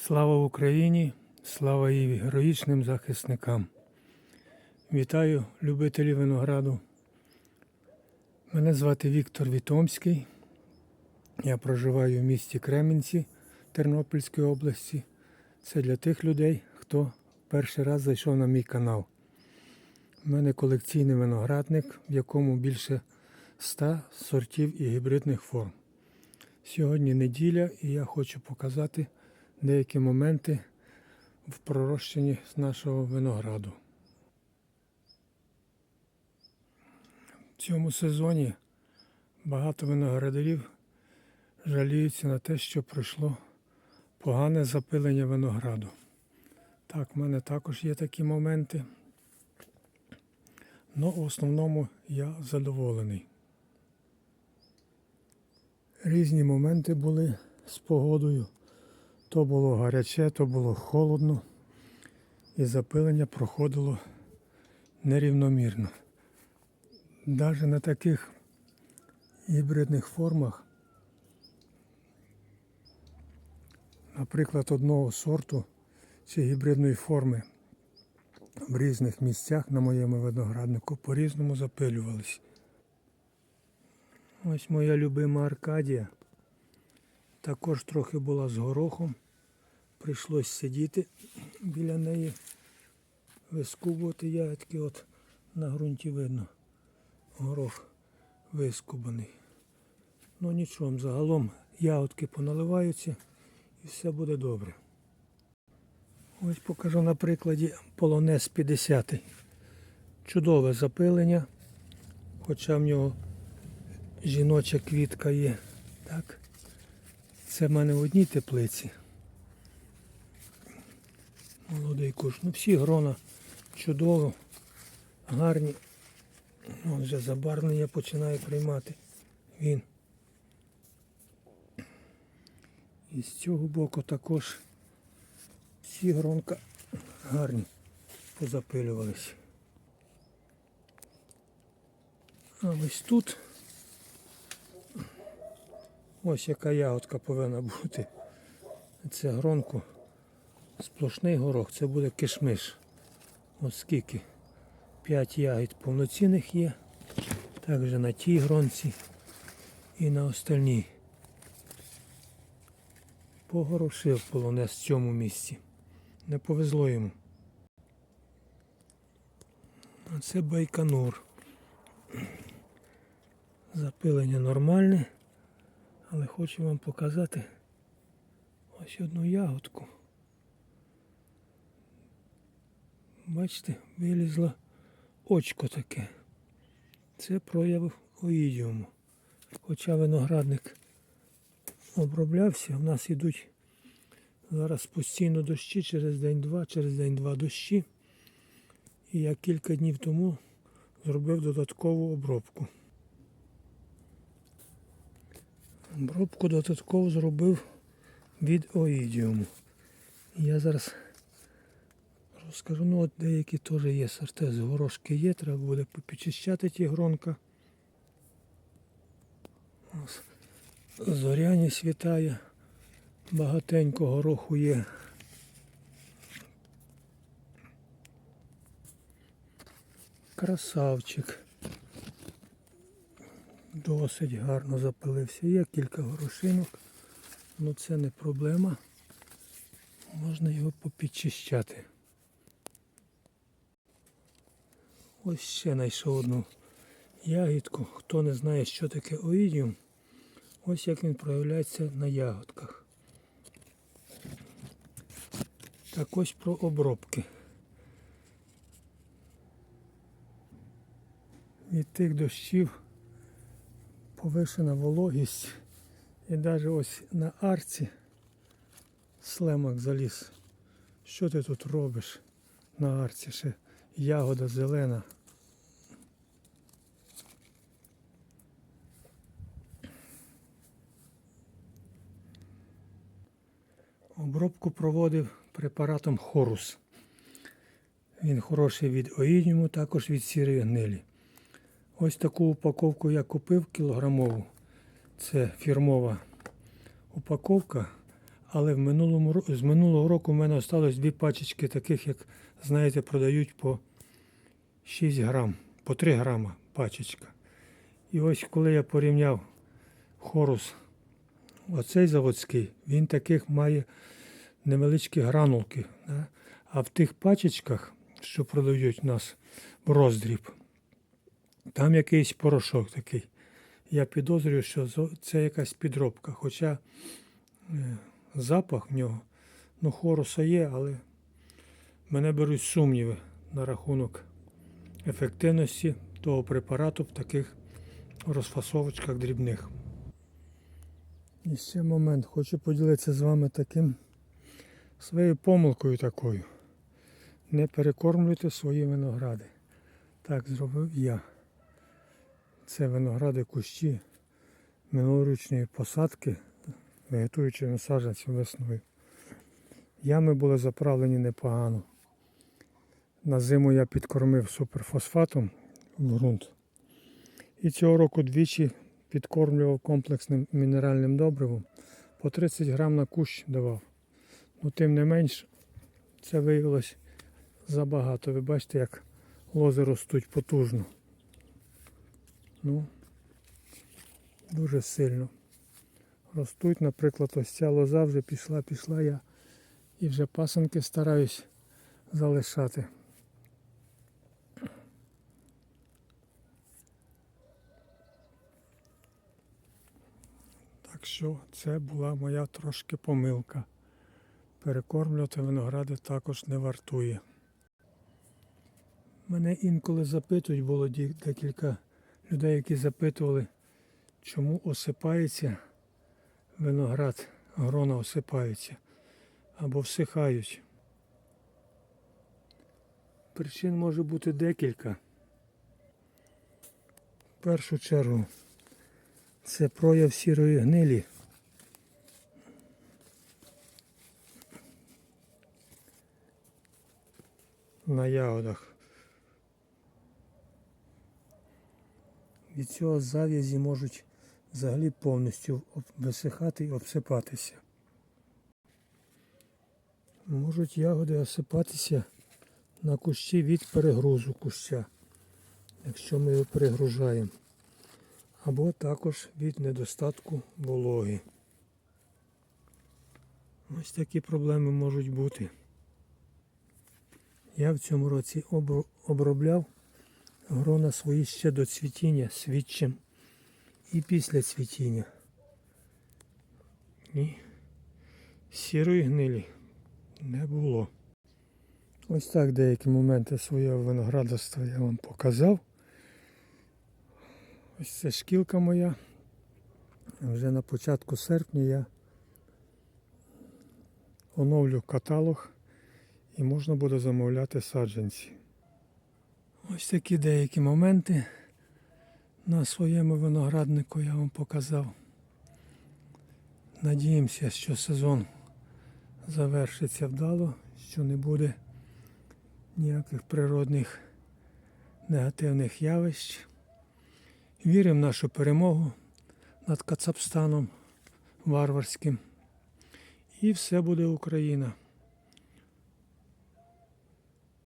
Слава Україні! Слава її героїчним захисникам! Вітаю любителів винограду. Мене звати Віктор Вітомський. Я проживаю в місті Кременці Тернопільської області. Це для тих людей, хто перший раз зайшов на мій канал. У мене колекційний виноградник, в якому більше 100 сортів і гібридних форм. Сьогодні неділя і я хочу показати деякі моменти в пророщенні з нашого винограду. В цьому сезоні багато виноградарів жаліються на те, що пройшло погане запилення винограду. Так, в мене також є такі моменти. але в основному я задоволений. Різні моменти були з погодою. То було гаряче, то було холодно, і запилення проходило нерівномірно. Навіть на таких гібридних формах, наприклад, одного сорту чи гібридної форми в різних місцях на моєму винограднику по-різному запилювались. Ось моя любима Аркадія. Також трохи була з горохом. Прийшлось сидіти біля неї, вискубувати ягодки. От на ґрунті видно. Горох вискубаний. Ну нічого, загалом ягодки поналиваються і все буде добре. Ось покажу на прикладі полонез 50. Чудове запилення, хоча в нього жіноча квітка є. Так. Це в мене в одній теплиці. Молодий куш. Ну всі грона чудово, гарні. Ну, вже забарвлення починає приймати він. І з цього боку також всі гронка гарні позапилювались. А ось тут ось яка ягодка повинна бути. Це гронку. Сплошний горох, це буде кишмиш. Ось скільки. 5 ягід повноцінних є. Також на тій гронці і на остальній. Погорошив полонез в цьому місці. Не повезло йому. А це байконур. Запилення нормальне, але хочу вам показати ось одну ягодку. Бачите, вилізло очко таке. Це прояв оїдіуму. Хоча виноградник оброблявся, в нас йдуть зараз постійно дощі через день-два, через день-два дощі. І я кілька днів тому зробив додаткову обробку. Обробку додатково зробив від оїдіуму. Я зараз розкажу, ну от деякі теж є сорти, горошки є, треба буде попідчищати ті гронка. Ось. Зоряні світає, багатенько гороху є. Красавчик. Досить гарно запилився. Є кілька горошинок, але це не проблема. Можна його попідчищати. Ось ще знайшов одну ягідку. Хто не знає, що таке оїдіум, ось як він проявляється на ягодках. Так ось про обробки. Від тих дощів повишена вологість. І навіть ось на арці слемак заліз. Що ти тут робиш на арці? Ще ягода зелена. Обробку проводив препаратом Хорус. Він хороший від оїдньому, також від сірої гнилі. Ось таку упаковку я купив кілограмову. Це фірмова упаковка, Але в минулому, з минулого року в мене осталось дві пачечки таких, як, знаєте, продають по 6 грам, по 3 грама пачечка. І ось коли я порівняв хорус, оцей заводський, він таких має невеличкі гранулки. Да? А в тих пачечках, що продають у нас в роздріб, там якийсь порошок такий. Я підозрюю, що це якась підробка. Хоча е, запах в нього, ну, хоруса є, але мене беруть сумніви на рахунок ефективності того препарату в таких розфасовочках дрібних. І ще момент, хочу поділитися з вами таким своєю помилкою такою. Не перекормлюйте свої виногради. Так зробив я. Це виногради кущі минулорічної посадки, вегетуючи насадженці весною. Ями були заправлені непогано. На зиму я підкормив суперфосфатом в ґрунт. І цього року двічі підкормлював комплексним мінеральним добривом. По 30 грам на кущ давав. Ну, тим не менш, це виявилось забагато. Ви бачите, як лози ростуть потужно. Ну, дуже сильно. Ростуть, наприклад, ось ця лоза вже пішла, пішла я. І вже пасанки стараюсь залишати. Так що це була моя трошки помилка. Перекормлювати виногради також не вартує. Мене інколи запитують, було декілька людей, які запитували, чому осипається виноград, грона осипаються або всихають. Причин може бути декілька. В першу чергу це прояв сірої гнилі. На ягодах. Від цього зав'язі можуть взагалі повністю висихати і обсипатися. Можуть ягоди осипатися на кущі від перегрузу куща, якщо ми його перегружаємо. Або також від недостатку вологи. Ось такі проблеми можуть бути. Я в цьому році обробляв грона свої ще до цвітіння свідчим і після цвітіння. І сірої гнилі не було. Ось так деякі моменти свого виноградарства я вам показав. Ось це шкілка моя. Вже на початку серпня я оновлю каталог і можна буде замовляти саджанці. Ось такі деякі моменти на своєму винограднику я вам показав. Надіємося, що сезон завершиться вдало, що не буде ніяких природних негативних явищ. Віримо в нашу перемогу над Кацапстаном варварським. І все буде Україна.